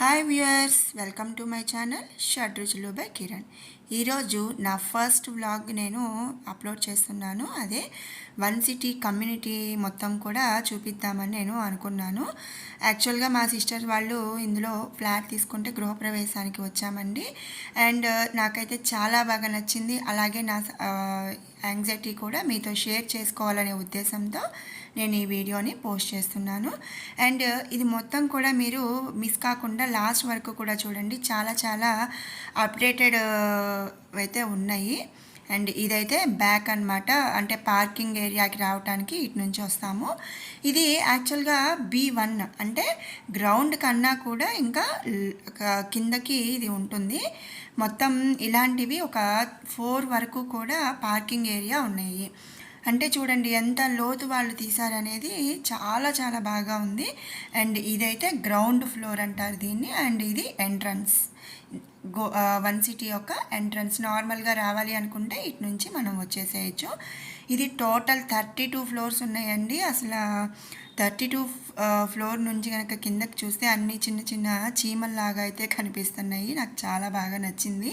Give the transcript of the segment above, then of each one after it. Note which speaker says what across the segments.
Speaker 1: Hi viewers welcome to my channel షడ్ రుచులు by Kiran ఈరోజు నా ఫస్ట్ వ్లాగ్ నేను అప్లోడ్ చేస్తున్నాను. అదే వన్ సిటీ కమ్యూనిటీ మొత్తం కూడా చూపిద్దామని నేను అనుకున్నాను. యాక్చువల్గా మా సిస్టర్ వాళ్ళు ఇందులో ఫ్లాట్ తీసుకుంటే గృహప్రవేశానికి వచ్చామండి. అండ్ uh, నాకైతే చాలా బాగా నచ్చింది. అలాగే నా uh, యాంగ్జైటీ కూడా మీతో షేర్ చేసుకోవాలనే ఉద్దేశంతో నేను ఈ వీడియోని పోస్ట్ చేస్తున్నాను. అండ్ ఇది మొత్తం కూడా మీరు మిస్ కాకుండా లాస్ట్ వరకు కూడా చూడండి. చాలా చాలా అప్డేటెడ్ అయితే ఉన్నాయి. అండ్ ఇదైతే బ్యాక్ అనమాట అంటే పార్కింగ్ ఏరియాకి రావడానికి ఇటు నుంచి వస్తాము. ఇది యాక్చువల్గా బీ వన్ అంటే గ్రౌండ్ కన్నా కూడా ఇంకా కిందకి ఇది ఉంటుంది. మొత్తం ఇలాంటివి ఒక ఫోర్ వరకు కూడా పార్కింగ్ ఏరియా ఉన్నాయి. అంటే చూడండి ఎంత లోతు వాళ్ళు తీశారనేది చాలా చాలా బాగా ఉంది. అండ్ ఇదైతే గ్రౌండ్ ఫ్లోర్ అంటారు దీన్ని. అండ్ ఇది ఎంట్రన్స్. గో వన్ సిటీ యొక్క ఎంట్రన్స్. నార్మల్గా రావాలి అనుకుంటే ఇటు నుంచి మనం వచ్చేసేయచ్చు. ఇది టోటల్ థర్టీ టూ ఫ్లోర్స్ ఉన్నాయండి. అసలు థర్టీ టూ ఫ్లోర్ నుంచి కనుక కిందకి చూస్తే అన్ని చిన్న చిన్న చీమల్లాగా అయితే కనిపిస్తున్నాయి. నాకు చాలా బాగా నచ్చింది.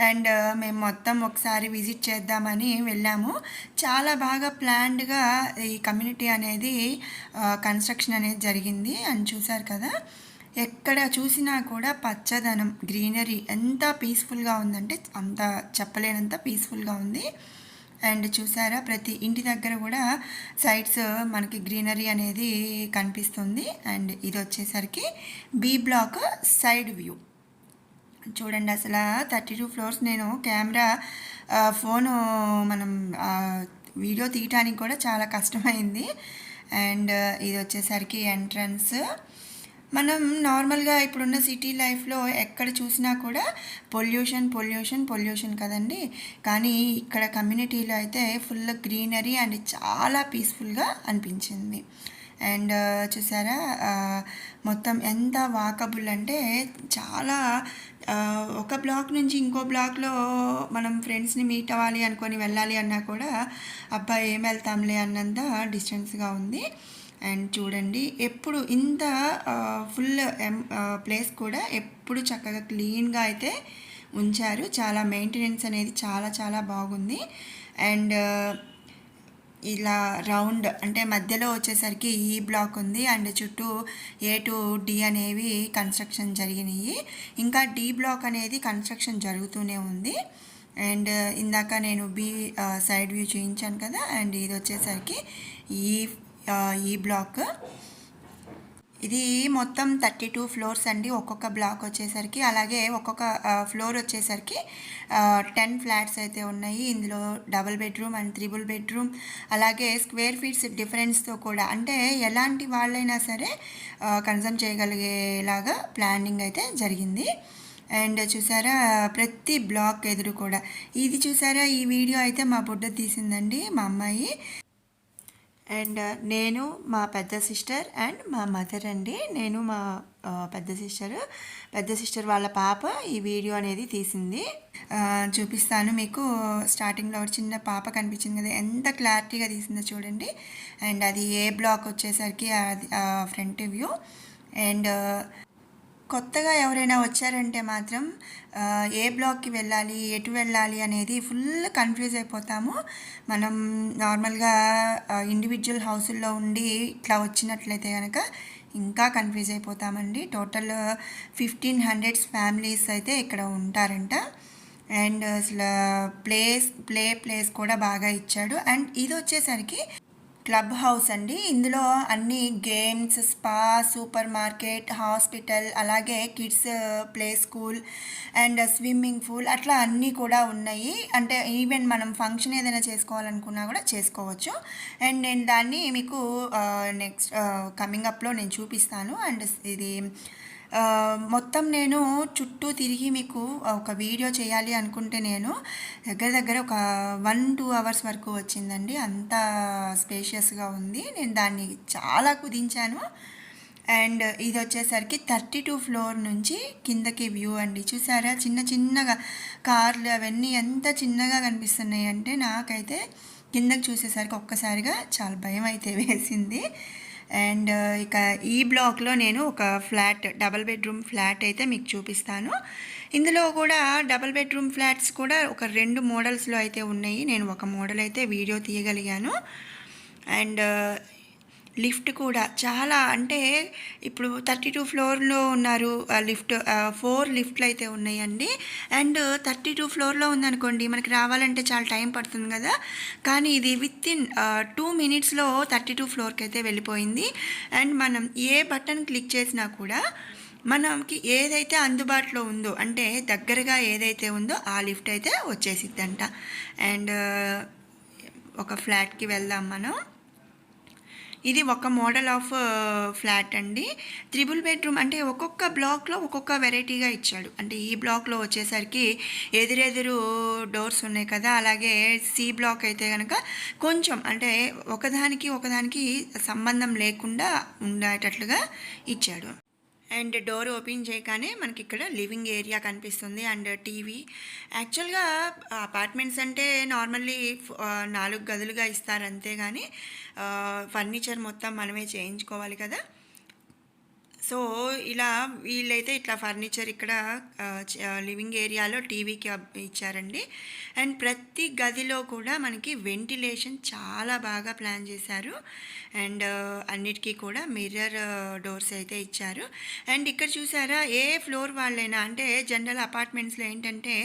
Speaker 1: అండ్ మేము మొత్తం ఒకసారి విజిట్ చేద్దామని వెళ్ళాము. చాలా బాగా ప్లాన్డ్గా ఈ కమ్యూనిటీ అనేది కన్స్ట్రక్షన్ అనేది జరిగింది అని చూశారు కదా. ఎక్కడ చూసినా కూడా పచ్చదనం గ్రీనరీ ఎంత పీస్ఫుల్గా ఉందంటే అంత చెప్పలేనంత పీస్ఫుల్గా ఉంది. అండ్ చూసారా ప్రతి ఇంటి దగ్గర కూడా సైడ్స్ మనకి గ్రీనరీ అనేది కనిపిస్తుంది. అండ్ ఇది వచ్చేసరికి బీ బ్లాక్ సైడ్ వ్యూ. చూడండి అసలు థర్టీ టూ ఫ్లోర్స్ నేను కెమెరా ఫోను మనం వీడియో తీయటానికి కూడా చాలా కష్టమైంది. అండ్ ఇది వచ్చేసరికి ఎంట్రన్స్. మనం నార్మల్గా ఇప్పుడున్న సిటీ లైఫ్లో ఎక్కడ చూసినా కూడా పొల్యూషన్ పొల్యూషన్ పొల్యూషన్ కదండి. కానీ ఇక్కడ కమ్యూనిటీలో అయితే ఫుల్ గ్రీనరీ అండ్ చాలా పీస్ఫుల్గా అనిపించింది. అండ్ చూసారా? మొత్తం ఎంత వాకబుల్ అంటే చాలా ఒక బ్లాక్ నుంచి ఇంకో బ్లాక్లో మనం ఫ్రెండ్స్ని మీట్ అవ్వాలి అనుకొని వెళ్ళాలి అన్నా కూడా అబ్బాయి ఏం వెళ్తాంలే అన్నంత డిస్టెన్స్గా ఉంది. అండ్ చూడండి ఎప్పుడు ఇంత ఫుల్ ప్లేస్ కూడా ఎప్పుడు చక్కగా క్లీన్గా అయితే ఉంచారు. చాలా మెయింటెనెన్స్ అనేది చాలా చాలా బాగుంది. అండ్ ఇలా రౌండ్ అంటే మధ్యలో వచ్చేసరికి ఈ బ్లాక్ ఉంది. అండ్ చుట్టూ ఏ టు డి అనేవి కన్స్ట్రక్షన్ జరిగినాయి. ఇంకా డి బ్లాక్ అనేది కన్స్ట్రక్షన్ జరుగుతూనే ఉంది. అండ్ ఇందాక నేను బి సైడ్ వ్యూ చూపించాను కదా. అండ్ ఇది వచ్చేసరికి ఈ ఈ బ్లాక్. ఇది మొత్తం థర్టీ టూ ఫ్లోర్స్ అండి. ఒక్కొక్క బ్లాక్ వచ్చేసరికి అలాగే ఒక్కొక్క ఫ్లోర్ వచ్చేసరికి టెన్ ఫ్లాట్స్ అయితే ఉన్నాయి. ఇందులో double bedroom and triple bedroom అలాగే స్క్వేర్ ఫీట్స్ డిఫరెన్స్తో కూడా. అంటే ఎలాంటి వాళ్ళైనా సరే కన్సమ్ చేయగలిగేలాగా ప్లానింగ్ అయితే జరిగింది. అండ్ చూసారా ప్రతి బ్లాక్ ఎదురు కూడా. ఇది చూసారా ఈ వీడియో అయితే మా బుడ్డ తీసిందండి మా అమ్మాయి. అండ్ uh, నేను మా పెద్ద సిస్టర్ అండ్ మా మదర్ అండి. నేను మా uh, పెద్ద సిస్టర్. పెద్ద సిస్టర్ వాళ్ళ పాప ఈ వీడియో అనేది తీసింది. చూపిస్తాను మీకు. స్టార్టింగ్లో ఒక చిన్న పాప కనిపించింది కదా ఎంత క్లారిటీగా తీసిందో చూడండి. అండ్ అది ఏ బ్లాక్ వచ్చేసరికి అది ఫ్రంట్ వ్యూ. అండ్ కొత్తగా ఎవరైనా వచ్చారంటే మాత్రం ఏ బ్లాక్కి వెళ్ళాలి ఎటు వెళ్ళాలి అనేది ఫుల్ కన్ఫ్యూజ్ అయిపోతాము. మనం నార్మల్గా ఇండివిజువల్ హౌసుల్లో ఉండి ఇట్లా వచ్చినట్లయితే కనుక ఇంకా కన్ఫ్యూజ్ అయిపోతామండి. టోటల్ ఫిఫ్టీన్ హండ్రెడ్స్ ఫ్యామిలీస్ అయితే ఇక్కడ ఉంటారంట. అండ్ అసలు ప్లేస్ ప్లే ప్లేస్ కూడా బాగా ఇచ్చాడు. అండ్ ఇది వచ్చేసరికి క్లబ్ హౌస్ అండి. ఇందులో అన్ని games spa super market hospital అలాగే kids play school and swimming pool అట్లా అన్నీ కూడా ఉన్నాయి. అంటే ఈవెన్ మనం ఫంక్షన్ ఏదైనా చేసుకోవాలనుకున్నా కూడా చేసుకోవచ్చు. అండ్ నేను దాన్ని మీకు నెక్స్ట్ కమింగ్ అప్లో నేను చూపిస్తాను. అండ్ ఇది మొత్తం నేను చుట్టూ తిరిగి మీకు ఒక వీడియో చేయాలి అనుకుంటే నేను దగ్గర దగ్గర ఒక వన్ టూ అవర్స్ వరకు వచ్చిందండి. అంత స్పేషియస్గా ఉంది. నేను దాన్ని చాలా కుదించాను. అండ్ ఇది వచ్చేసరికి థర్టీ టూ ఫ్లోర్ నుంచి కిందకి వ్యూ అండి. చూసారా? చిన్న చిన్నగా కార్లు అవన్నీ ఎంత చిన్నగా కనిపిస్తున్నాయి అంటే నాకైతే కిందకి చూసేసరికి ఒక్కసారిగా చాలా భయం అయితే వేసింది. అండ్ ఇక ఈ బ్లాక్లో నేను ఒక ఫ్లాట్ డబల్ బెడ్రూమ్ ఫ్లాట్ అయితే మీకు చూపిస్తాను. ఇందులో కూడా డబల్ బెడ్రూమ్ ఫ్లాట్స్ కూడా ఒక రెండు మోడల్స్లో అయితే ఉన్నాయి. నేను ఒక మోడల్ అయితే వీడియో తీయగలిగాను. అండ్ లిఫ్ట్ కూడా చాలా అంటే ఇప్పుడు థర్టీ టూ ఫ్లోర్లో ఉన్నారు లిఫ్ట్ ఫోర్ లిఫ్ట్లు అయితే ఉన్నాయండి. అండ్ థర్టీ టూ ఫ్లోర్లో ఉందనుకోండి మనకి రావాలంటే చాలా టైం పడుతుంది కదా. కానీ ఇది విత్ ఇన్ టూ మినిట్స్లో థర్టీ టూ ఫ్లోర్కి అయితే వెళ్ళిపోయింది. అండ్ మనం ఏ బటన్ క్లిక్ చేసినా కూడా మనకి ఏదైతే అందుబాటులో ఉందో అంటే దగ్గరగా ఏదైతే ఉందో ఆ లిఫ్ట్ అయితే వచ్చేసిద్దంట. అండ్ ఒక ఫ్లాట్కి వెళ్దాం మనం. ఇది ఒక మోడల్ ఆఫ్ ఫ్లాట్ అండి. త్రిబుల్ బెడ్రూమ్ అంటే ఒక్కొక్క బ్లాక్లో ఒక్కొక్క వెరైటీగా ఇచ్చాడు. అంటే ఈ బ్లాక్లో వచ్చేసరికి ఎదురెదురు డోర్స్ ఉన్నాయి కదా అలాగే సి బ్లాక్ అయితే కనుక కొంచెం అంటే ఒకదానికి ఒకదానికి సంబంధం లేకుండా ఉండేటట్లుగా ఇచ్చాడు. అండ్ డోర్ ఓపెన్ చేయగానే మనకి ఇక్కడ లివింగ్ ఏరియా కనిపిస్తుంది అండ్ టీవీ. యాక్చువల్గా అపార్ట్మెంట్స్ అంటే నార్మల్లీ నాలుగు గదులుగా ఇస్తారు అంతే కానీ ఫర్నిచర్ మొత్తం మనమే చేయించుకోవాలి కదా. సో ఇలా వీళ్ళైతే ఇట్లా ఫర్నిచర్ ఇక్కడ లివింగ్ ఏరియాలో టీవీకి ఇచ్చారండి. అండ్ ప్రతి గదిలో కూడా మనకి వెంటిలేషన్ చాలా బాగా ప్లాన్ చేశారు. అండ్ అన్నిటికీ కూడా మిర్రర్ డోర్స్ అయితే ఇచ్చారు. అండ్ ఇక్కడ చూసారా ఏ ఫ్లోర్ వాళ్ళైనా అంటే జనరల్ అపార్ట్మెంట్స్లో ఏంటంటే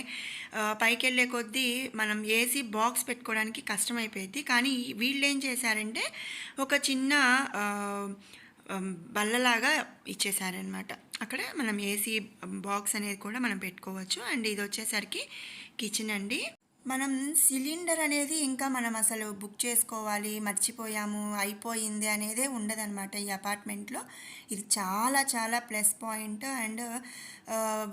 Speaker 1: పైకి వెళ్ళే కొద్దీ మనం ఏసీ బాక్స్ పెట్టుకోవడానికి కష్టమైపోయింది కానీ వీళ్ళు ఏం చేశారంటే ఒక చిన్న బల్లలాగా ఇచ్చేసారనమాట అక్కడ మనం ఏసీ బాక్స్ అనేది కూడా మనం పెట్టుకోవచ్చు. అండ్ ఇది వచ్చేసరికి కిచెన్ అండి. మనం సిలిండర్ అనేది ఇంకా మనం అసలు బుక్ చేసుకోవాలి మర్చిపోయాము అయిపోయింది అనేదే ఉండదన్నమాట ఈ అపార్ట్మెంట్లో. ఇది చాలా చాలా plus point. And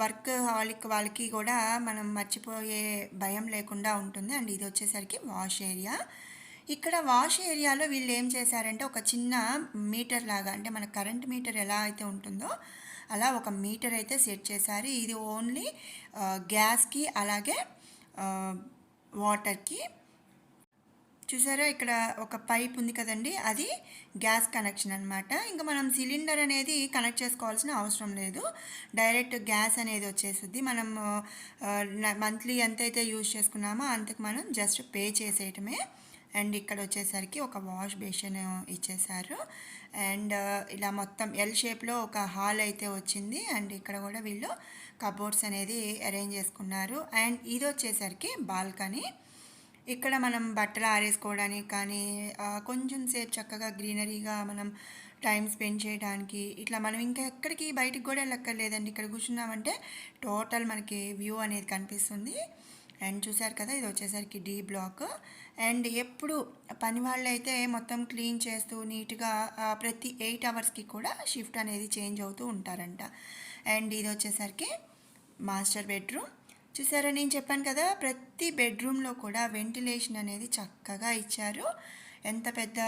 Speaker 1: workaholic వాళ్ళకి కూడా మనం మర్చిపోయే భయం లేకుండా ఉంటుంది. అండ్ ఇది వచ్చేసరికి వాష్ ఏరియా. ఇక్కడ వాష్ ఏరియాలో వీళ్ళు ఏం చేశారంటే ఒక చిన్న మీటర్ లాగా అంటే మన కరెంట్ మీటర్ ఎలా అయితే ఉంటుందో అలా ఒక మీటర్ అయితే సెట్ చేశారు. ఇది ఓన్లీ గ్యాస్కి అలాగే వాటర్కి. చూసారా ఇక్కడ ఒక పైప్ ఉంది కదండి అది గ్యాస్ కనెక్షన్ అనమాట ఇంకా మనం సిలిండర్ అనేది కనెక్ట్ చేసుకోవాల్సిన అవసరం లేదు. డైరెక్ట్ గ్యాస్ అనేది వచ్చేస్తుంది. మనం మంత్లీ ఎంతైతే యూజ్ చేసుకున్నామో అంతకు మనం జస్ట్ పే చేసేయటమే. అండ్ ఇక్కడ వచ్చేసరికి ఒక వాష్ బేసిన్ ఇచ్చేసారు. అండ్ ఇలా మొత్తం ఎల్ షేప్లో ఒక హాల్ అయితే వచ్చింది. అండ్ ఇక్కడ కూడా వీళ్ళు కబోర్డ్స్ అనేది అరేంజ్ చేసుకున్నారు. అండ్ ఇది వచ్చేసరికి బాల్కనీ. ఇక్కడ మనం బట్టలు ఆరేసుకోవడానికి కానీ కొంచెం సేపు చక్కగా గ్రీనరీగా మనం టైం స్పెండ్ చేయడానికి ఇట్లా మనం ఇంకా ఎక్కడికి బయటికి కూడా వెళ్ళక్కర్లేదండి. ఇక్కడ కూర్చున్నామంటే టోటల్ మనకి వ్యూ అనేది కనిపిస్తుంది. అండ్ చూసారు కదా ఇది వచ్చేసరికి డీ బ్లాక్ అండ్ ఎప్పుడు పని వాళ్ళు అయితే మొత్తం క్లీన్ చేస్తూ నీట్గా ప్రతి ఎయిట్ అవర్స్కి కూడా షిఫ్ట్ అనేది చేంజ్ అవుతూ ఉంటారంట. అండ్ ఇది వచ్చేసరికి మాస్టర్ బెడ్రూమ్. చూసారా నేను చెప్పాను కదా ప్రతి బెడ్రూమ్లో కూడా వెంటిలేషన్ అనేది చక్కగా ఇచ్చారు. ఎంత పెద్ద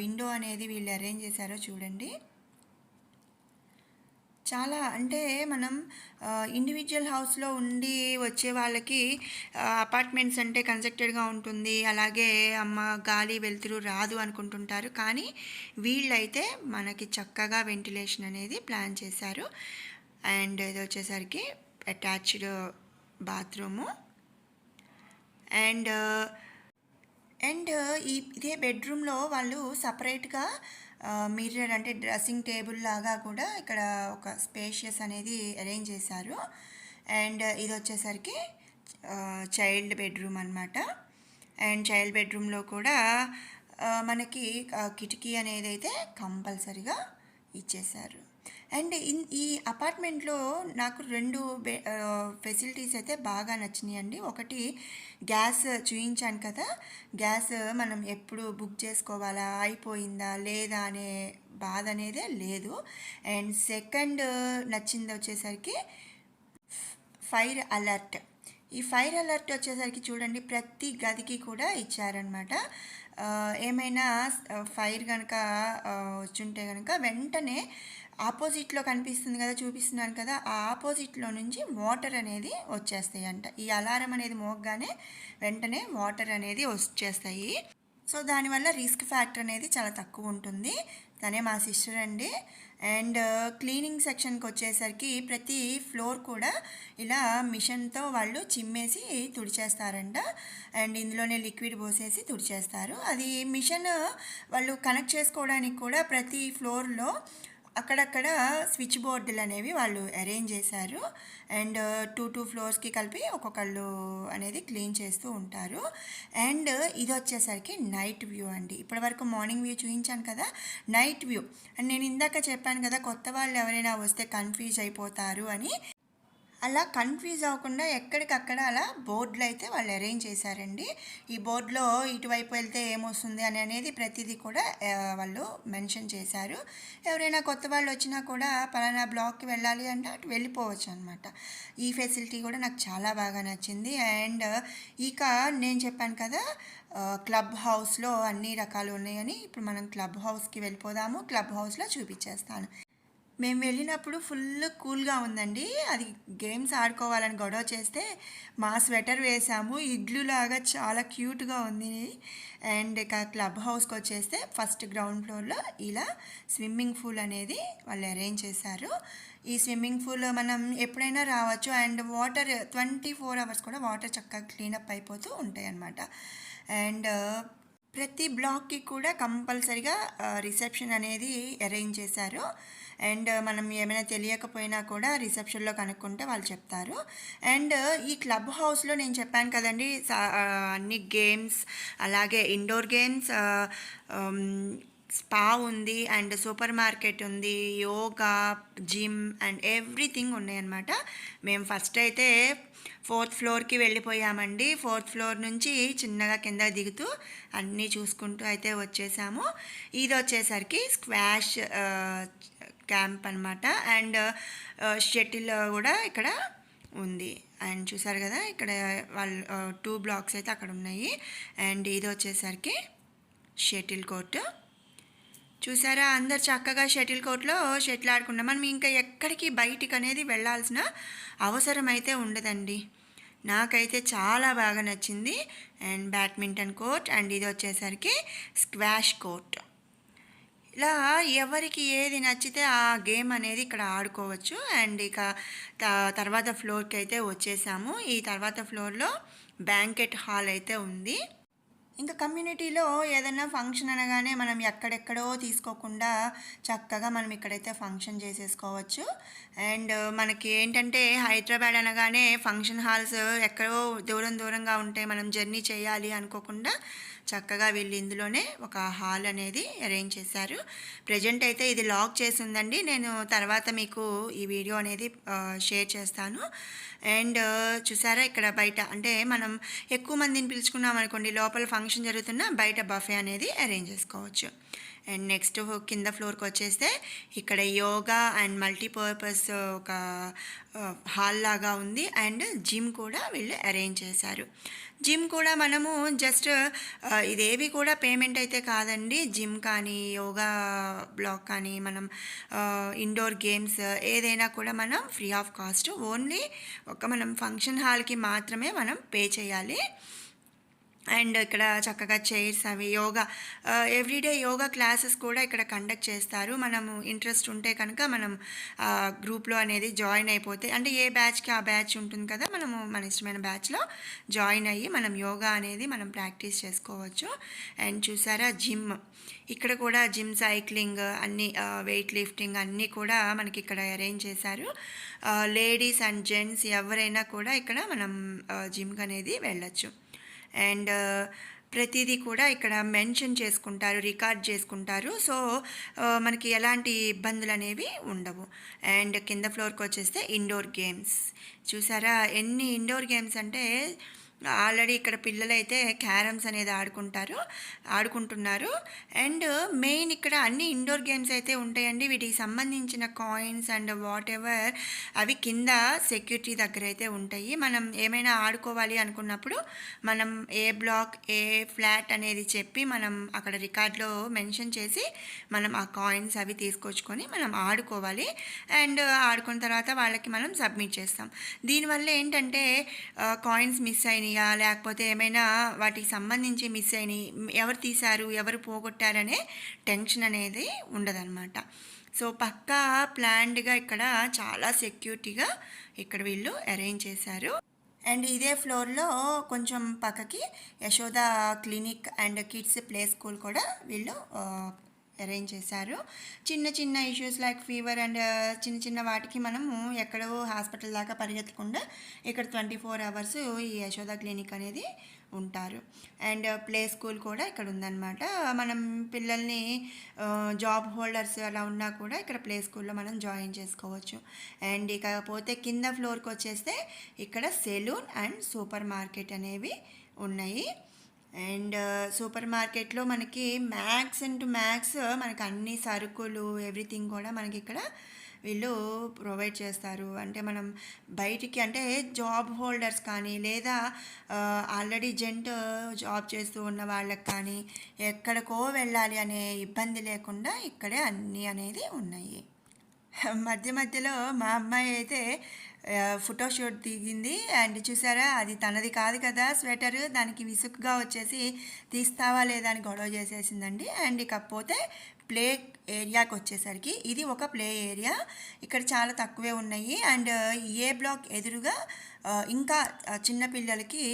Speaker 1: విండో అనేది వీళ్ళు అరేంజ్ చేశారో చూడండి. చాలా అంటే మనం ఇండివిజువల్ హౌస్లో ఉండి వచ్చే వాళ్ళకి అపార్ట్మెంట్స్ అంటే కన్స్ట్రక్టెడ్గా ఉంటుంది. అలాగే అమ్మ గాలి వెలుతురు రాదు అనుకుంటుంటారు. కానీ వీళ్ళైతే మనకి చక్కగా వెంటిలేషన్ అనేది ప్లాన్ చేశారు. అండ్ ఇది వచ్చేసరికి అటాచ్డ్ బాత్రూము అండ్ అండ్ ఈ ఇదే బెడ్రూమ్లో వాళ్ళు సపరేట్గా మిర్రర్ అంటే డ్రెస్సింగ్ టేబుల్ లాగా కూడా ఇక్కడ ఒక స్పేషియస్ అనేది అరేంజ్ చేశారు. అండ్ ఇది వచ్చేసరికి చైల్డ్ బెడ్రూమ్ అనమాట అండ్ చైల్డ్ బెడ్రూమ్లో కూడా మనకి కిటికీ అనేది అయితే కంపల్సరిగా ఇచ్చేశారు. అండ్ ఇన్ ఈ అపార్ట్మెంట్లో నాకు రెండు బె ఫెసిలిటీస్ అయితే బాగా నచ్చినాయి అండి ఒకటి గ్యాస్ చూయించాను కదా గ్యాస్ మనం ఎప్పుడు బుక్ చేసుకోవాలా అయిపోయిందా లేదా అనే బాధ అనేదే లేదు. అండ్ సెకండ్ నచ్చింది వచ్చేసరికి ఫైర్ అలర్ట్. ఈ ఫైర్ అలర్ట్ వచ్చేసరికి చూడండి ప్రతి గదికి కూడా ఇచ్చారనమాట ఏమైనా ఫైర్ కనుక వచ్చుంటే కనుక వెంటనే ఆపోజిట్లో కనిపిస్తుంది కదా చూపిస్తున్నాను కదా ఆ ఆపోజిట్లో నుంచి వాటర్ అనేది వచ్చేస్తాయి అంట ఈ అలారం అనేది మోగగానే వెంటనే వాటర్ అనేది వచ్చేస్తాయి. సో దానివల్ల రిస్క్ ఫ్యాక్టర్ అనేది చాలా తక్కువ ఉంటుంది. తనే మా సిస్టర్ అండి. అండ్ క్లీనింగ్ సెక్షన్కి వచ్చేసరికి ప్రతి ఫ్లోర్ కూడా ఇలా మిషన్తో వాళ్ళు చిమ్మేసి తుడిచేస్తారంట. అండ్ ఇందులోనే లిక్విడ్ పోసేసి తుడిచేస్తారు. అది మిషన్ వాళ్ళు కనెక్ట్ చేసుకోవడానికి కూడా ప్రతి ఫ్లోర్లో అక్కడక్కడ స్విచ్ బోర్డులు అనేవి వాళ్ళు అరేంజ్ చేశారు. అండ్ టూ టూ ఫ్లోర్స్కి కలిపి ఒక్కొక్కళ్ళు అనేది క్లీన్ చేస్తూ ఉంటారు. అండ్ ఇది వచ్చేసరికి నైట్ వ్యూ అండి. ఇప్పటి వరకు మార్నింగ్ వ్యూ చూపించాను కదా నైట్ వ్యూ. అండ్ నేను ఇందాక చెప్పాను కదా కొత్త వాళ్ళు ఎవరైనా వస్తే కన్ఫ్యూజ్ అయిపోతారు అని. అలా కన్ఫ్యూజ్ అవ్వకుండా ఎక్కడికక్కడ అలా బోర్డులు అయితే వాళ్ళు అరేంజ్ చేశారండి. ఈ బోర్డులో ఇటువైపు వెళ్తే ఏమొస్తుంది అని అనేది ప్రతిదీ కూడా వాళ్ళు మెన్షన్ చేశారు. ఎవరైనా కొత్త వాళ్ళు వచ్చినా కూడా పలానా బ్లాక్కి వెళ్ళాలి అంటే అటు వెళ్ళిపోవచ్చు అనమాట ఈ ఫెసిలిటీ కూడా నాకు చాలా బాగా నచ్చింది. అండ్ ఇక నేను చెప్పాను కదా క్లబ్ హౌస్లో అన్ని రకాలు ఉన్నాయని ఇప్పుడు మనం క్లబ్ హౌస్కి వెళ్ళిపోదాము క్లబ్ హౌస్లో చూపించేస్తాను. మేము వెళ్ళినప్పుడు ఫుల్ కూల్గా ఉందండి. అది గేమ్స్ ఆడుకోవాలని గొడవ చేస్తే మా స్వెటర్ వేసాము. ఇడ్లులాగా చాలా క్యూట్గా ఉంది. అండ్ ఇక క్లబ్ హౌస్కి వచ్చేస్తే ఫస్ట్ గ్రౌండ్ ఫ్లోర్లో ఇలా స్విమ్మింగ్ పూల్ అనేది వాళ్ళు అరేంజ్ చేశారు. ఈ స్విమ్మింగ్ పూల్ మనం ఎప్పుడైనా రావచ్చు. And water twenty four hours కూడా వాటర్ చక్కగా క్లీనప్ అయిపోతూ ఉంటాయి అన్నమాట అండ్ ప్రతి బ్లాక్కి కూడా కంపల్సరిగా రిసెప్షన్ అనేది అరేంజ్ చేశారు. అండ్ మనం ఏమైనా తెలియకపోయినా కూడా రిసెప్షన్లో కనుక్కుంటే వాళ్ళు చెప్తారు. అండ్ ఈ క్లబ్ హౌస్లో నేను చెప్పాను కదండి సా- అన్ని గేమ్స్ అలాగే ఇండోర్ గేమ్స్ స్పా ఉంది అండ్ సూపర్ మార్కెట్ ఉంది యోగా జిమ్ అండ్ ఎవ్రీథింగ్ ఉన్నాయన్నమాట. మేము ఫస్ట్ అయితే ఫోర్త్ ఫ్లోర్కి వెళ్ళిపోయామండి. ఫోర్త్ ఫ్లోర్ నుంచి చిన్నగా కింద దిగుతూ అన్నీ చూసుకుంటూ అయితే వచ్చేసాము. ఇది వచ్చేసరికి స్క్వాష్ క్యాంప్ అనమాట అండ్ షటిల్ కూడా ఇక్కడ ఉంది. అండ్ చూసారు కదా ఇక్కడ వాళ్ళు టూ బ్లాక్స్ అయితే అక్కడ ఉన్నాయి. అండ్ ఇది వచ్చేసరికి షటిల్ కోర్టు. చూసారా అందరు చక్కగా షటిల్ కోర్ట్లో షటిల్ ఆడుకున్నాం మనం ఇంకా ఎక్కడికి బయటికి అనేది వెళ్ళాల్సిన అవసరం అయితే ఉండదండి. నాకైతే చాలా బాగా నచ్చింది. అండ్ బ్యాడ్మింటన్ కోర్ట్ అండ్ ఇది వచ్చేసరికి స్క్వాష్ కోర్ట్. ఇలా ఎవరికి ఏది నచ్చితే ఆ గేమ్ అనేది ఇక్కడ ఆడుకోవచ్చు. అండ్ ఇక త- తర్వాత ఫ్లోర్కి అయితే వచ్చేసాము. ఈ తర్వాత ఫ్లోర్లో బ్యాంకెట్ హాల్ అయితే ఉంది. ఇంకా కమ్యూనిటీలో ఏదైనా ఫంక్షన్ అనగానే మనం ఎక్కడెక్కడో తీసుకోకుండా చక్కగా మనం ఇక్కడైతే ఫంక్షన్ చేసేసుకోవచ్చు. అండ్ మనకి ఏంటంటే హైదరాబాద్ అనగానే ఫంక్షన్ హాల్స్ ఎక్కడో దూరం దూరంగా ఉంటే మనం జర్నీ చేయాలి అనుకోకుండా చక్కగా వీళ్ళు ఇందులోనే ఒక హాల్ అనేది అరేంజ్ చేశారు. ప్రజెంట్ అయితే ఇది లాక్ చేసి ఉందండి. నేను తర్వాత మీకు ఈ వీడియో అనేది షేర్ చేస్తాను. అండ్ uh, చూసారా ఇక్కడ బయట? అంటే మనం ఎక్కువ మందిని పిలుచుకున్నాం అనుకోండి లోపల ఫంక్షన్ జరుగుతున్న బయట బఫే అనేది అరేంజ్ చేసుకోవచ్చు. అండ్ నెక్స్ట్ కింద ఫ్లోర్కి వచ్చేస్తే ఇక్కడ యోగా అండ్ మల్టీపర్పస్ uh, ఒక uh, హాల్ లాగా ఉంది. అండ్ జిమ్ కూడా వీళ్ళు అరేంజ్ చేశారు. జిమ్ కూడా మనము జస్ట్ ఇదేవి కూడా పేమెంట్ అయితే కాదండి. జిమ్ కానీ యోగా బ్లాక్ కానీ మనం ఇండోర్ గేమ్స్ ఏదైనా కూడా మనం ఫ్రీ ఆఫ్ కాస్ట్ ఓన్లీ ఒక మనం ఫంక్షన్ హాల్కి మాత్రమే మనం పే చేయాలి. అండ్ ఇక్కడ చక్కగా చైర్స్ అవి యోగా ఎవ్రీడే యోగా క్లాసెస్ కూడా ఇక్కడ కండక్ట్ చేస్తారు. మనము ఇంట్రెస్ట్ ఉంటే కనుక మనం గ్రూప్లో అనేది జాయిన్ అయిపోతే అంటే ఏ బ్యాచ్కి ఆ బ్యాచ్ ఉంటుంది కదా మనము మన ఇష్టమైన బ్యాచ్లో జాయిన్ అయ్యి మనం యోగా అనేది మనం ప్రాక్టీస్ చేసుకోవచ్చు. అండ్ చూసారా జిమ్. ఇక్కడ కూడా జిమ్ సైక్లింగ్ అన్ని వెయిట్ లిఫ్టింగ్ అన్నీ కూడా మనకి ఇక్కడ అరేంజ్ చేశారు. లేడీస్ అండ్ జెంట్స్ ఎవరైనా కూడా ఇక్కడ మనం జిమ్కి అనేది వెళ్ళొచ్చు. అండ్ ప్రతిదీ కూడా ఇక్కడ మెన్షన్ చేసుకుంటారు రికార్డ్ చేసుకుంటారు. సో మనకి ఎలాంటి ఇబ్బందులు అనేవి ఉండవు. అండ్ కింద ఫ్లోర్కి వచ్చేస్తే ఇండోర్ గేమ్స్. చూసారా? ఎన్ని ఇండోర్ గేమ్స్ అంటే ఆల్రెడీ ఇక్కడ పిల్లలు అయితే క్యారమ్స్ అనేది ఆడుకుంటారు ఆడుకుంటున్నారు. అండ్ మెయిన్ ఇక్కడ అన్ని ఇండోర్ గేమ్స్ అయితే ఉంటాయండి. వీటికి సంబంధించిన కాయిన్స్ అండ్ వాట్ ఎవర్ అవి కింద సెక్యూరిటీ దగ్గర అయితే ఉంటాయి. మనం ఏమైనా ఆడుకోవాలి అనుకున్నప్పుడు మనం ఏ బ్లాక్ ఏ ఫ్లాట్ అనేది చెప్పి మనం అక్కడ రికార్డ్లో మెన్షన్ చేసి మనం ఆ కాయిన్స్ అవి తీసుకొచ్చుకొని మనం ఆడుకోవాలి. అండ్ ఆడుకున్న తర్వాత వాళ్ళకి మనం సబ్మిట్ చేస్తాం. దీనివల్ల ఏంటంటే కాయిన్స్ మిస్ అయినాయి. అయినాయా లేకపోతే ఏమైనా వాటికి సంబంధించి మిస్ అయినాయి ఎవరు తీశారు ఎవరు పోగొట్టారనే టెన్షన్ అనేది ఉండదన్నమాట. సో పక్కా ప్లాన్డ్గా ఇక్కడ చాలా సెక్యూరిటీగా ఇక్కడ వీళ్ళు అరేంజ్ చేశారు. అండ్ ఇదే ఫ్లోర్లో కొంచెం పక్కకి Yashoda clinic and kids play school కూడా వీళ్ళు అరేంజ్ చేశారు. చిన్న చిన్న ఇష్యూస్ లైక్ ఫీవర్ అండ్ చిన్న చిన్న వాటికి మనము ఎక్కడో హాస్పిటల్ దాకా పరిగెత్తకుండా ఇక్కడ ట్వంటీ ఫోర్ అవర్స్ ఈ యశోద క్లినిక్ అనేది ఉంటారు. అండ్ ప్లే స్కూల్ కూడా ఇక్కడ ఉందన్నమాట. మనం పిల్లల్ని uh, జాబ్ హోల్డర్స్ అలా ఉన్నా కూడా ఇక్కడ ప్లే స్కూల్లో మనం జాయిన్ చేసుకోవచ్చు. అండ్ ఇకపోతే కింద ఫ్లోర్కి వచ్చేస్తే ఇక్కడ సెలూన్ అండ్ సూపర్ మార్కెట్ అనేవి ఉన్నాయి. అండ్ సూపర్ మార్కెట్లో మనకి మ్యాక్స్ అండ్ మ్యాక్స్ మనకి అన్ని సరుకులు ఎవ్రీథింగ్ కూడా మనకి ఇక్కడ వీళ్ళు ప్రొవైడ్ చేస్తారు. అంటే మనం బయటికి అంటే జాబ్ హోల్డర్స్ కానీ లేదా ఆల్రెడీ జెంట్ జాబ్ చేస్తూ ఉన్న వాళ్ళకి కానీ ఎక్కడికో వెళ్ళాలి అనే ఇబ్బంది లేకుండా ఇక్కడే అన్నీ అనేది ఉన్నాయి. మధ్య మధ్యలో మా అమ్మాయి అయితే ఫోటోషూట్ దిగింది. అండ్ చూసారా అది తనది కాదు కదా స్వెటర్. దానికి విసుగ్గా వచ్చేసి తీస్తావా లేదా అని గొడవ చేసేసిందండి. అండ్ ఇకపోతే ప్లే ఏరియాకి వచ్చేసరికి ఇది ఒక ప్లే ఏరియా. ఇక్కడ చాలా తక్కువే ఉన్నాయి. అండ్ ఏ బ్లాక్ ఎదురుగా ఇంకా చిన్నపిల్లలకి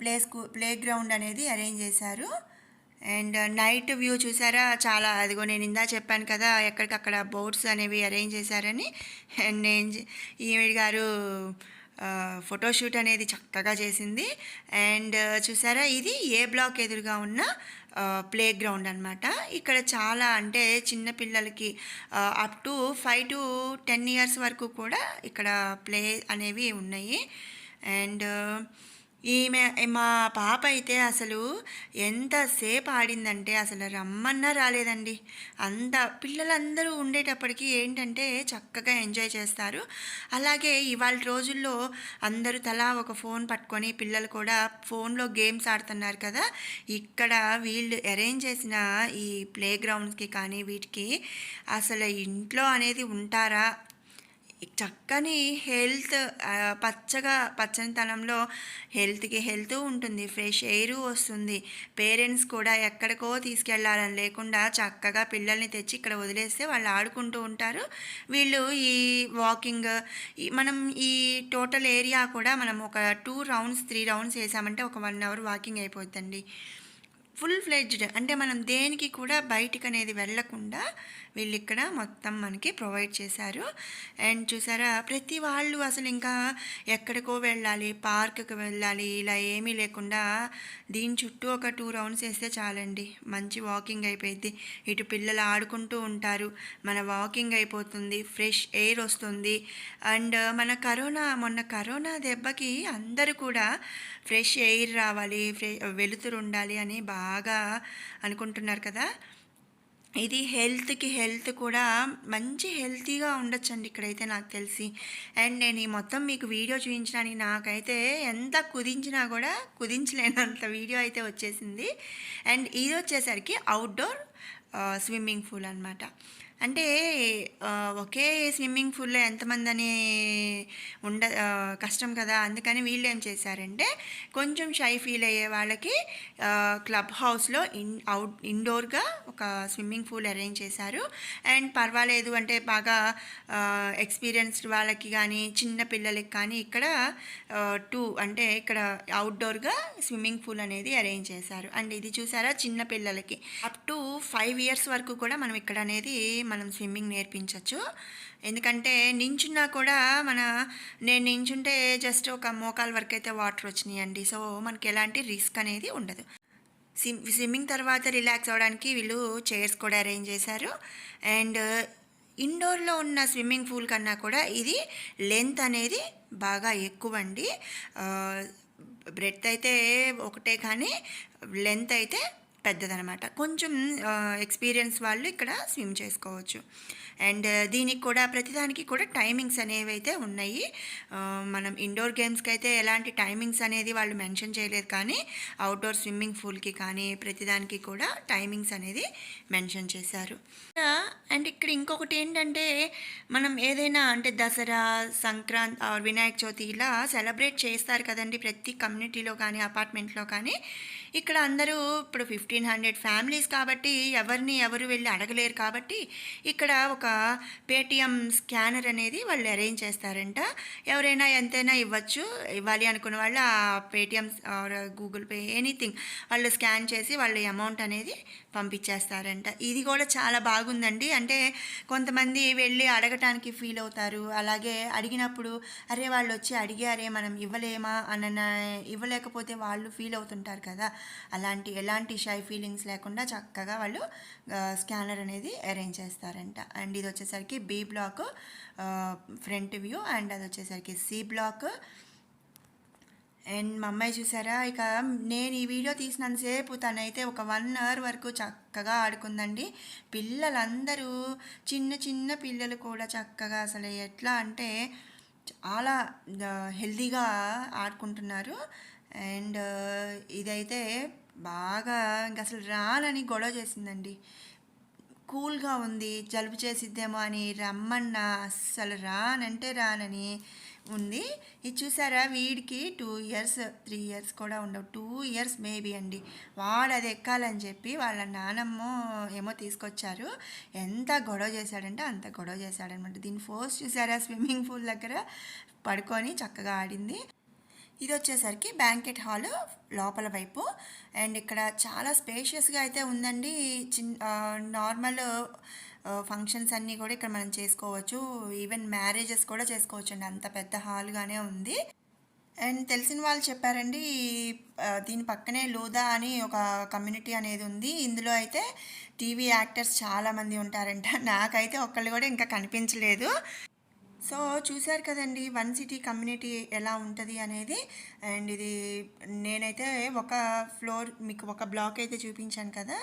Speaker 1: ప్లే స్కూ ప్లే గ్రౌండ్ అనేది అరేంజ్ చేశారు. అండ్ నైట్ వ్యూ చూసారా? చాలా అదిగో నేను ఇందా చెప్పాను కదా ఎక్కడికక్కడ బోట్స్ అనేవి అరేంజ్ చేశారని. అండ్ నేను ఈవిడ గారు ఫోటోషూట్ అనేది చక్కగా చేసింది. అండ్ చూసారా ఇది ఏ బ్లాక్ ఎదురుగా ఉన్న ప్లే గ్రౌండ్ అనమాట ఇక్కడ చాలా అంటే చిన్న పిల్లలకి up to five to ten years వరకు కూడా ఇక్కడ ప్లే అనేవి ఉన్నాయి. అండ్ ఈమె మా పాప అయితే అసలు ఎంతసేపు ఆడిందంటే అసలు రమ్మన్నా రాలేదండి. అంత పిల్లలందరూ ఉండేటప్పటికి ఏంటంటే చక్కగా ఎంజాయ్ చేస్తారు. అలాగే ఇవాళ రోజుల్లో అందరూ తలా ఒక ఫోన్ పట్టుకొని పిల్లలు కూడా ఫోన్లో గేమ్స్ ఆడుతున్నారు కదా. ఇక్కడ వీళ్ళు అరేంజ్ చేసిన ఈ ప్లే గ్రౌండ్స్కి కానీ వీటికి అసలు ఇంట్లో అనేది ఉంటారా? చక్కని హెల్త్ పచ్చగా పచ్చనితనంలో హెల్త్కి హెల్త్ ఉంటుంది. ఫ్రెష్ ఎయిర్ వస్తుంది. పేరెంట్స్ కూడా ఎక్కడికో తీసుకెళ్ళాలని లేకుండా చక్కగా పిల్లల్ని తెచ్చి ఇక్కడ వదిలేస్తే వాళ్ళు ఆడుకుంటూ ఉంటారు. వీళ్ళు ఈ వాకింగ్ మనం ఈ టోటల్ ఏరియా కూడా మనం ఒక టూ రౌండ్స్ త్రీ రౌండ్స్ వేసామంటే ఒక one hour walking అయిపోద్దండి. Full fledged. అంటే మనం దేనికి కూడా బయటికి అనేది వెళ్ళకుండా వీళ్ళు ఇక్కడ మొత్తం మనకి ప్రొవైడ్ చేశారు. అండ్ చూసారా ప్రతి వాళ్ళు అసలు ఇంకా ఎక్కడికో వెళ్ళాలి పార్క్కి వెళ్ళాలి ఇలా ఏమీ లేకుండా దీని చుట్టూ ఒక టూ రౌండ్స్ వేస్తే చాలండి. మంచి వాకింగ్ అయిపోయింది ఇటు పిల్లలు ఆడుకుంటూ ఉంటారు. మన వాకింగ్ అయిపోతుంది ఫ్రెష్ ఎయిర్ వస్తుంది. అండ్ మన కరోనా మొన్న కరోనా దెబ్బకి అందరూ కూడా ఫ్రెష్ ఎయిర్ రావాలి ఫ్రె వెలుతురు ఉండాలి అని బాగా అనుకుంటున్నారు కదా. ఇది హెల్త్కి హెల్త్ కూడా మంచి హెల్తీగా ఉండొచ్చండి ఇక్కడైతే నాకు తెలిసి. అండ్ నేను ఈ మొత్తం మీకు వీడియో చూపించడానికి నాకైతే ఎంత కుదించినా కూడా కుదించలేనంత వీడియో అయితే వచ్చేసింది. అండ్ ఇది వచ్చేసరికి అవుట్డోర్ స్విమ్మింగ్ పూల్ అనమాట అంటే ఒకే స్విమ్మింగ్ పూల్లో ఎంతమంది అని ఉండ కష్టం కదా అందుకని వీళ్ళు ఏం చేశారంటే కొంచెం షై ఫీల్ అయ్యే వాళ్ళకి క్లబ్ హౌస్లో ఇన్ అవుట్ ఇండోర్గా ఒక స్విమ్మింగ్ పూల్ అరేంజ్ చేశారు. అండ్ పర్వాలేదు అంటే బాగా ఎక్స్పీరియన్స్డ్ వాళ్ళకి కానీ చిన్న పిల్లలకి కానీ ఇక్కడ టూ అంటే ఇక్కడ అవుట్డోర్గా స్విమ్మింగ్ పూల్ అనేది అరేంజ్ చేశారు. అండ్ ఇది చూసారా చిన్న పిల్లలకి. అప్ టు ఫైవ్ ఇయర్స్ వరకు కూడా మనం ఇక్కడ అనేది మనం స్విమ్మింగ్ నేర్పించవచ్చు ఎందుకంటే నించున్నా కూడా మన నేను నించుంటే జస్ట్ ఒక మోకాల వరకు అయితే వాటర్ వచ్చినాయి అండి సో మనకి ఎలాంటి రిస్క్ అనేది ఉండదు. స్విమ్ స్విమ్మింగ్ తర్వాత రిలాక్స్ అవ్వడానికి వీళ్ళు చైర్స్ కూడా అరేంజ్ చేశారు. అండ్ ఇండోర్లో ఉన్న స్విమ్మింగ్ పూల్ కన్నా కూడా ఇది లెంత్ అనేది బాగా ఎక్కువ అండి బ్రెడ్త్ అయితే ఒకటే కానీ లెంత్ అయితే పెద్దదనమాట. కొంచెం ఎక్స్పీరియన్స్ వాళ్ళు ఇక్కడ స్విమ్ చేసుకోవచ్చు. అండ్ దీనికి కూడా ప్రతిదానికి కూడా టైమింగ్స్ అనేవి అయితే ఉన్నాయి మనం ఇండోర్ గేమ్స్కి అయితే ఎలాంటి టైమింగ్స్ అనేది వాళ్ళు మెన్షన్ చేయలేదు కానీ అవుట్డోర్ స్విమ్మింగ్ పూల్కి కానీ ప్రతిదానికి కూడా టైమింగ్స్ అనేది మెన్షన్ చేశారు. అండ్ ఇక్కడ ఇంకొకటి ఏంటంటే మనం ఏదైనా అంటే దసరా సంక్రాంతి ఆర్ వినాయక చవితి ఇలా సెలబ్రేట్ చేస్తారు కదండి ప్రతి కమ్యూనిటీలో కానీ అపార్ట్మెంట్లో కానీ. ఇక్కడ అందరూ ఇప్పుడు ఫిఫ్టీన్ హండ్రెడ్ ఫ్యామిలీస్ కాబట్టి ఎవరిని ఎవరు వెళ్ళి అడగలేరు కాబట్టి ఇక్కడ ఒక పేటిఎం స్కానర్ అనేది వాళ్ళు అరేంజ్ చేస్తారంట. ఎవరైనా ఎంతైనా ఇవ్వచ్చు ఇవ్వాలి అనుకున్న వాళ్ళు ఆ Paytm or Google pay anything వాళ్ళు స్కాన్ చేసి వాళ్ళ అమౌంట్ అనేది పంపించేస్తారంట. ఇది కూడా చాలా బాగుందండి. అంటే కొంతమంది వెళ్ళి అడగటానికి ఫీల్ అవుతారు. అలాగే అడిగినప్పుడు అరే వాళ్ళు వచ్చి అడిగారే మనం ఇవ్వలేమా? అన్న ఇవ్వలేకపోతే వాళ్ళు ఫీల్ అవుతుంటారు కదా. అలాంటి ఎలాంటి షై ఫీలింగ్స్ లేకుండా చక్కగా వాళ్ళు స్కానర్ అనేది అరేంజ్ చేస్తారంట. అండ్ ఇది వచ్చేసరికి B block front view and అది వచ్చేసరికి సి బ్లాక్ అండ్ మా అమ్మాయి చూసారా? ఇక నేను ఈ వీడియో తీసినంతసేపు తనైతే ఒక వన్ అవర్ వరకు చక్కగా ఆడుకుందండి. పిల్లలందరూ చిన్న చిన్న పిల్లలు కూడా చక్కగా అసలు ఎట్లా అంటే చాలా హెల్దీగా ఆడుకుంటున్నారు. అండ్ ఇదైతే బాగా ఇంక అసలు రానని గొడవ చేసిందండి. కూల్గా ఉంది జలుబు చేసిద్దేమో అని రమ్మన్నా అస్సలు రానంటే రానని ఉంది. ఇది చూసారా? వీడికి టూ ఇయర్స్ త్రీ ఇయర్స్ కూడా ఉండవు. టూ ఇయర్స్ మేబీ అండి. వాడు అది ఎక్కాలని చెప్పి వాళ్ళ నానమ్మ ఏమో తీసుకొచ్చారు. ఎంత గొడవ చేశాడంటే అంత గొడవ చేశాడనమాట దీని ఫోర్స్ చూసారా? స్విమ్మింగ్ పూల్ దగ్గర పడుకొని చక్కగా ఆడింది. ఇది వచ్చేసరికి బ్యాంకెట్ హాల్ లోపల వైపు. అండ్ ఇక్కడ చాలా స్పేషియస్గా అయితే ఉందండి. చిన్ నార్మల్ ఫంక్షన్స్ అన్నీ కూడా ఇక్కడ మనం చేసుకోవచ్చు. ఈవెన్ మ్యారేజెస్ కూడా చేసుకోవచ్చు అండి అంత పెద్ద హాల్గానే ఉంది. అండ్ తెలిసిన వాళ్ళు చెప్పారండి దీని పక్కనే లూదా అని ఒక కమ్యూనిటీ అనేది ఉంది. ఇందులో అయితే టీవీ యాక్టర్స్ చాలామంది ఉంటారంట. నాకైతే ఒక్కళ్ళు కూడా ఇంకా కనిపించలేదు. సో చూశారు కదండి వన్ సిటీ కమ్యూనిటీ ఎలా ఉంటుంది అనేది. అండ్ ఇది నేనైతే ఒక ఫ్లోర్ మీకు ఒక బ్లాక్ అయితే చూపించాను కదా.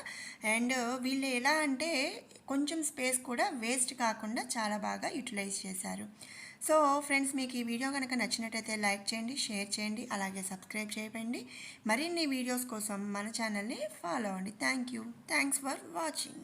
Speaker 1: అండ్ వీళ్ళు ఎలా అంటే కొంచెం స్పేస్ కూడా వేస్ట్ కాకుండా చాలా బాగా యూటిలైజ్ చేశారు. సో ఫ్రెండ్స్ మీకు ఈ వీడియో కనుక నచ్చినట్టయితే లైక్ చేయండి షేర్ చేయండి అలాగే సబ్స్క్రైబ్ చేయండి మరిన్ని వీడియోస్ కోసం మన ఛానల్ని ఫాలో అవ్వండి. Thank you. Thanks for watching.